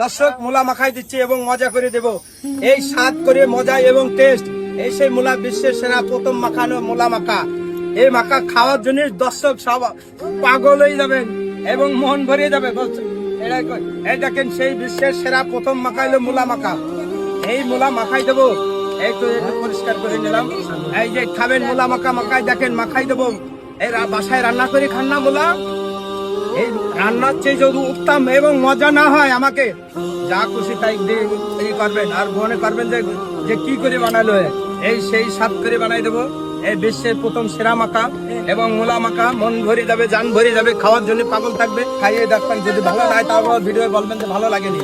দর্শক, মূলা মাখাই দিচ্ছি এবং মজা করে দেব। এই স্বাদ করে মজা এবং টেস্ট এই সেই মূলা বিশ্বের সেরা প্রথম মাখানো মূলা মাখা। এই মাখা খাওয়ার জন্য দর্শক সব পাগল হয়ে যাবেন এবং মন ভরে যাবে। এই দেখেন সেই বিশ্বের সেরা প্রথম মাখা হলো মূলা মাখা। এই মূলা মাখাই দেবো। এই তো পরিষ্কার করে নিলাম। এই যে খাবেন মূলা মাখা মাখাই, দেখেন মাখাই দেবো। এই বাসায় রান্না করে খান না মূলা? এই রান্নার চেয়ে যদি উত্তম এবং মজা না হয় আমাকে, যা খুশি তাই দিয়ে করবেন, আর মনে করবেন যে যে কি করে বানালো। এই সেই স্বাদ করে বানাই দেবো। এই বিশ্বের প্রথম সেরা মাখা এবং মূলা মাখা, মন ভরে যাবে, জান ভরে যাবে, খাওয়ার জন্য পাগল থাকবে। খাইয়ে দেখবেন, যদি ভালো লাগে তাও ভিডিও বলবেন যে ভালো লাগেনি।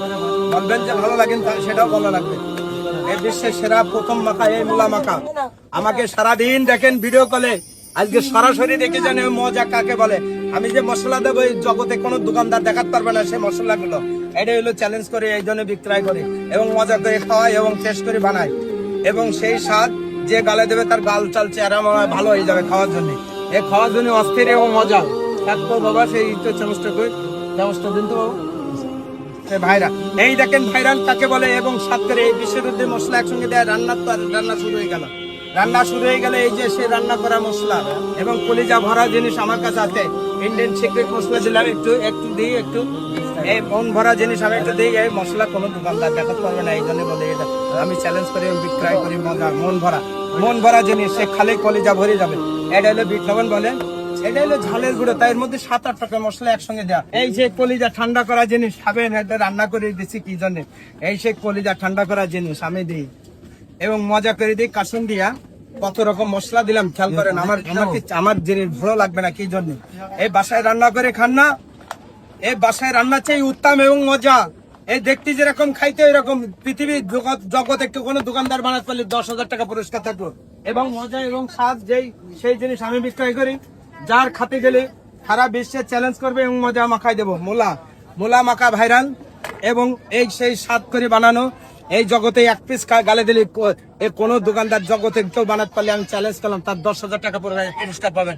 বলবেন যে ভালো লাগেনি সেটাও ভালো লাগবে। এই বিশ্বের সেরা প্রথম মাখা, এই মোলা মাখা। আমাকে সারাদিন দেখেন ভিডিও কলে আজকে সরাসরি দেখে জানে মজা কাকে বলে। আমি যে মশলা দেবো এই জগতে কোনো দোকানদার দেখাতে পারবে না সেই মশলাগুলো। এটা হলো চ্যালেঞ্জ করে, এই জন্য বিক্রয় করে এবং মজা করে খাওয়াই এবং টেস্ট করে বানাই। এবং সেই স্বাদ যে গালে দেবে তার গাল চাল চেহারা ভালো হয়ে যাবে খাওয়ার জন্য। এ খাওয়ার জন্য অস্থির এবং মজা। থাকব বাবা, সেই তো চামচটা কই? চামচটা দিন তো সে ভাইরা, এই দেখেন ভাইরাল কাকে বলে এবং সাত করে এই বিশ্বের মশলা একসঙ্গে দেয় রান্নার তো রান্না শুরু হয়ে গেল। রান্না শুরু হয়ে গেলে এই যে সে রান্না করা মশলা এবং কলিজা ভরা জিনিস আমার কাছে আছে ইন্ডিয়ান সিক্রেট মশলা দিলাম একটু একটু দিই, একটু। এই মন ভরা জিনিস আমি একটু দিই, এই মশলা কোনো দোকানদার দেখাতে পারবে না, এই জন্য বলে এটা আমি চ্যালেঞ্জ করি বিক্রয় করি মজা মন ভরা। মন ভরা জিনিস, সে খালি কলিজা ভরে যাবে। এটা হলো বিট লবণ বলে। এটা হলো ঝালের গুঁড়ো, তাই এর মধ্যে সাত আট টাকা মশলা একসঙ্গে দেওয়া এই যে কলিজা ঠান্ডা করা জিনিস খাবেন এটা রান্না করে দিচ্ছি কি জন্য? এই সে কলিজা ঠান্ডা করা জিনিস আমি দিই। এবং মজা করে দিই কাসুন দিয়া কত রকম মশলা দিলাম খেয়াল করেন আমার আমার আমার জিনিস ভালো লাগবে না কি জন্য? এই বাসায় রান্না করে খান না। এই বাসায় রান্না চাই উত্তম এবং মজা। এই দেখতে যেরকম খাইতে এরকম পৃথিবীর জগতে কেউ কোনো দোকানদার বানাতে পারলে দশ হাজার টাকা পুরস্কার থাকল এবং মজা এবং স্বাদ যেই সেই জিনিস আমি বিক্রয় করি। যার খাতে গেলে সারা বিশ্বে চ্যালেঞ্জ করবে এবং মজা মাখাই দেবো। মোলা মোলা মাখা ভাইরাল। এবং এই সেই স্বাদ করে বানানো এই জগতে এক পিস গালে দিলি কোন দোকানদার জগতে কেউ বানাতে পারলে আমি চ্যালেঞ্জ করলাম, তার দশ হাজার টাকা পরে পুরস্কার পাবেন।